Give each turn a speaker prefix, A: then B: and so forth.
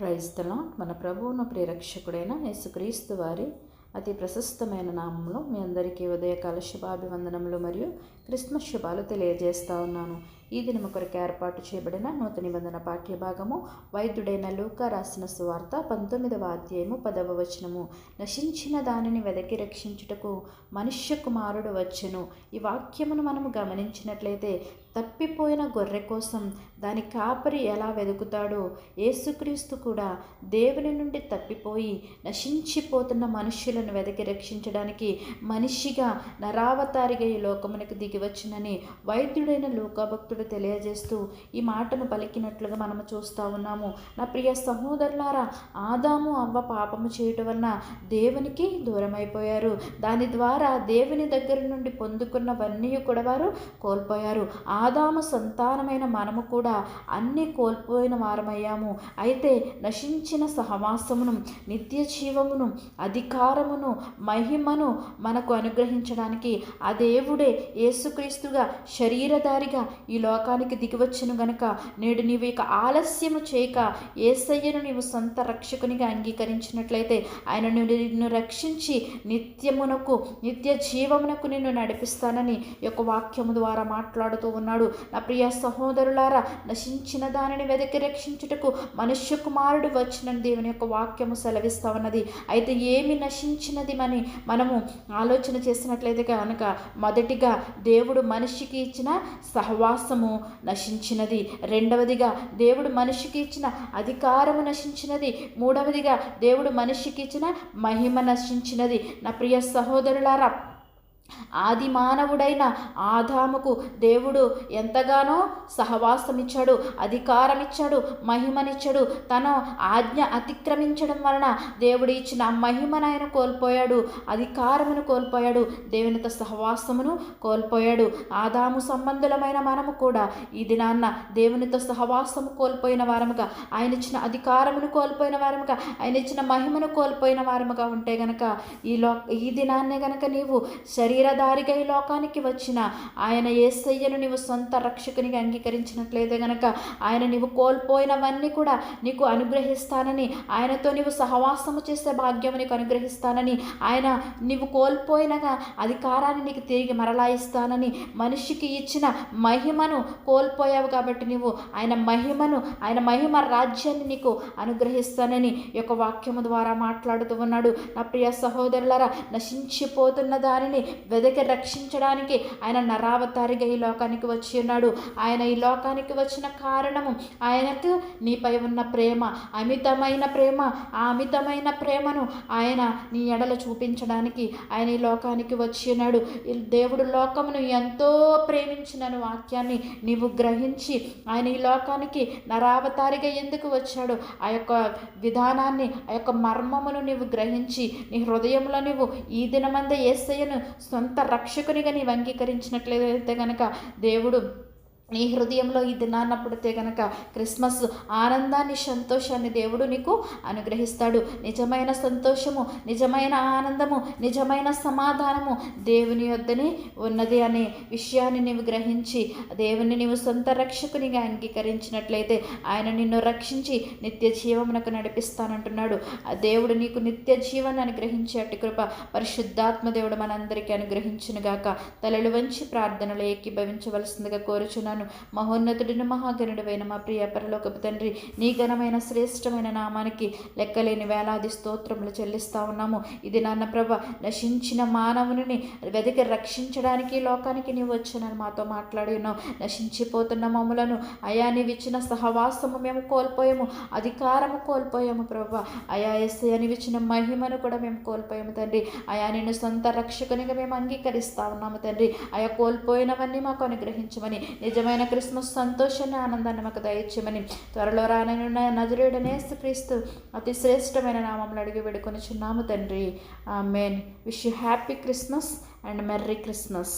A: క్రైస్తలం మన ప్రభువును ప్రియరక్షకుడైన యేసుక్రీస్తు వారి అతి ప్రశస్తమైన నామంలో మీ అందరికీ ఉదయకాల శుభాభివందనములు మరియు క్రిస్మస్ శుభాలు తెలియజేస్తా ఉన్నాను. ఈ దినము కొరకు ఏర్పాటు చేయబడిన నూతన నిబంధన పాఠ్యభాగము వైద్యుడైన లూక రాసిన సువార్త పంతొమ్మిదవ అధ్యాయము పదవ వచనము. నశించిన దానిని వెదకి రక్షించుటకు మనుష్య కుమారుడు వచ్చెను. ఈ వాక్యమును మనము గమనించినట్లయితే తప్పిపోయిన గొర్రె కోసం దాని కాపరి ఎలా వెతుకుతాడో యేసుక్రీస్తు కూడా దేవుని నుండి తప్పిపోయి నశించిపోతున్న మనుష్యులను వెదకి రక్షించడానికి మనిషిగా నరావతారిగా ఈ లోకమునకు దిగివచ్చునని వైద్యుడైన లోకభక్తుడు తెలియజేస్తూ ఈ మాటను పలికినట్లుగా మనము చూస్తూ ఉన్నాము. నా ప్రియ సహోదరులారా ఆదాము అవ్వ పాపము చేయటం వలన దేవునికి దూరమైపోయారు. దాని ద్వారా దేవుని దగ్గర నుండి పొందుకున్నవన్నీ కూడా వారు కోల్పోయారు. ఆదాము సంతానమైన మనము కూడా అన్నీ కోల్పోయిన వారమయ్యాము. అయితే నశించిన సహవాసమును నిత్య జీవమును అధికారమును మహిమను మనకు అనుగ్రహించడానికి ఆ దేవుడే యేసుక్రీస్తుగా శరీరధారిగా ఈ లోకానికి దిగివచ్చును గనుక నేడు నీవు ఇక ఆలస్యము చేయక ఏసయ్యను నీవు సొంత రక్షకునిగా అంగీకరించినట్లయితే ఆయన నిన్ను రక్షించి నిత్యమునకు నిత్య జీవమునకు నిన్ను నడిపిస్తానని యొక్క వాక్యము ద్వారా మాట్లాడుతూ ఉన్నాడు. నా ప్రియ సహోదరులారా నశించిన దానిని వెదకి రక్షించుటకు మనుష్య కుమారుడు వచ్చినని దేవుని యొక్క వాక్యము సెలవిస్తా ఉన్నది. అయితే ఏమి నశించినది అని మనము ఆలోచన చేసినట్లయితే కనుక మొదటిగా దేవుడు మనిషికి ఇచ్చిన సహవాసం సహవాసము నశించినది. రెండవదిగా దేవుడు మనిషికి ఇచ్చిన అధికారము నశించినది. మూడవదిగా దేవుడు మనిషికి ఇచ్చిన మహిమ నశించినది. నా ప్రియ సహోదరులారా ఆది మానవుడైన ఆదాముకు దేవుడు ఎంతగానో సహవాసమిచ్చాడు అధికారమిచ్చాడు మహిమనిచ్చాడు. తను ఆజ్ఞ అతిక్రమించడం వలన దేవుడు ఇచ్చిన మహిమను ఆయన కోల్పోయాడు అధికారమును కోల్పోయాడు దేవునితో సహవాసమును కోల్పోయాడు. ఆదాము సంబంధులమైన మనము కూడా ఈ దినాన్న దేవునితో సహవాసము కోల్పోయిన వారముగా ఆయన ఇచ్చిన అధికారమును కోల్పోయిన వారముగా ఆయన ఇచ్చిన మహిమను కోల్పోయిన వారముగా ఉంటే గనక ఈ లో ఈ దినాన్నే గనక నీవు శరీర తీరదారిగై ఈ లోకానికి వచ్చిన ఆయన ఏసయ్యను నీవు సొంత రక్షకునిగా అంగీకరించినట్లయితే గనక ఆయన నీవు కోల్పోయినవన్నీ కూడా నీకు అనుగ్రహిస్తానని ఆయనతో నీవు సహవాసము చేసే భాగ్యం నీకు అనుగ్రహిస్తానని ఆయన నీవు కోల్పోయినగా అధికారాన్ని నీకు తిరిగి మరలా ఇస్తానని మనిషికి ఇచ్చిన మహిమను కోల్పోయావు కాబట్టి నీవు ఆయన మహిమను ఆయన మహిమ రాజ్యాన్ని నీకు అనుగ్రహిస్తానని యొక్క వాక్యము ద్వారా మాట్లాడుతూ ఉన్నాడు. నా ప్రియ సహోదరులరా నశించిపోతున్న దానిని వెదకి రక్షించడానికి ఆయన నరావతారిగా ఈ లోకానికి వచ్చి ఉన్నాడు. ఆయన ఈ లోకానికి వచ్చిన కారణము ఆయనకు నీపై ఉన్న ప్రేమ అమితమైన ప్రేమ ఆ అమితమైన ప్రేమను ఆయన నీ ఎడల చూపించడానికి ఆయన ఈ లోకానికి వచ్చి ఉన్నాడు. దేవుడు లోకమును ఎంతో ప్రేమించిన వాక్యాన్ని నీవు గ్రహించి ఆయన ఈ లోకానికి నరావతారిగా ఎందుకు వచ్చాడు? ఆ యొక్క విధానాన్ని ఆ యొక్క మర్మమును నీవు గ్రహించి నీ హృదయంలో నీవు ఈ దినమందే ఏసయ్యను సొంత రక్షకునిగా నీవు అంగీకరించినట్లయితే కనుక దేవుడు నీ హృదయంలో ఈ దినాన్న పుడితే గనక క్రిస్మస్ ఆనందాన్ని సంతోషాన్ని దేవుడు నీకు అనుగ్రహిస్తాడు. నిజమైన సంతోషము నిజమైన ఆనందము నిజమైన సమాధానము దేవుని వద్దనే ఉన్నది అనే విషయాన్ని నీవు గ్రహించి దేవుని నీవు సొంత రక్షకునిగా అంగీకరించినట్లయితే ఆయన నిన్ను రక్షించి నిత్య జీవమునకు నడిపిస్తానంటున్నాడు. ఆ దేవుడు నీకు నిత్య జీవాన్ని అనుగ్రహించే అటు కృప పరిశుద్ధాత్మ దేవుడు మనందరికీ అనుగ్రహించునుగాక. తలలు వంచి ప్రార్థనలు ఏకీభవించవలసిందిగా కోరుచున్నాను. చేస్తున్నాను మహోన్నతుడిని మహాగణుడైన మా ప్రియ పరలోకపు తండ్రి నీ ఘనమైన శ్రేష్టమైన నామానికి లెక్కలేని వేలాది స్తోత్రములు చెల్లిస్తా ఉన్నాము. ఇది నాన్న ప్రభ నశించిన మానవుని వెతికి రక్షించడానికి లోకానికి నీవు వచ్చానని మాతో మాట్లాడి ఉన్నావు. నశించిపోతున్న మమ్ములను అయా నీవిచ్చిన సహవాసము మేము కోల్పోయాము అధికారము కోల్పోయాము ప్రభ. అయా ఎస్ఐ నీవిచ్చిన మహిమను కూడా మేము కోల్పోయాము తండ్రి. అయా నిన్ను సొంత రక్షకునిగా మేము అంగీకరిస్తా ఉన్నాము తండ్రి. అయా కోల్పోయినవన్నీ మాకు అనుగ్రహించమని నిజమైన నిజమైన క్రిస్మస్ సంతోషాన్ని ఆనందాన్ని మాకు దయచేయమని త్వరలో రాననున్న నజరేడనే క్రీస్తు అతి శ్రేష్టమైన నామంలో అడిగి వేడుకొని చిన్నాము తండ్రి. Main wish you happy Christmas and merry Christmas.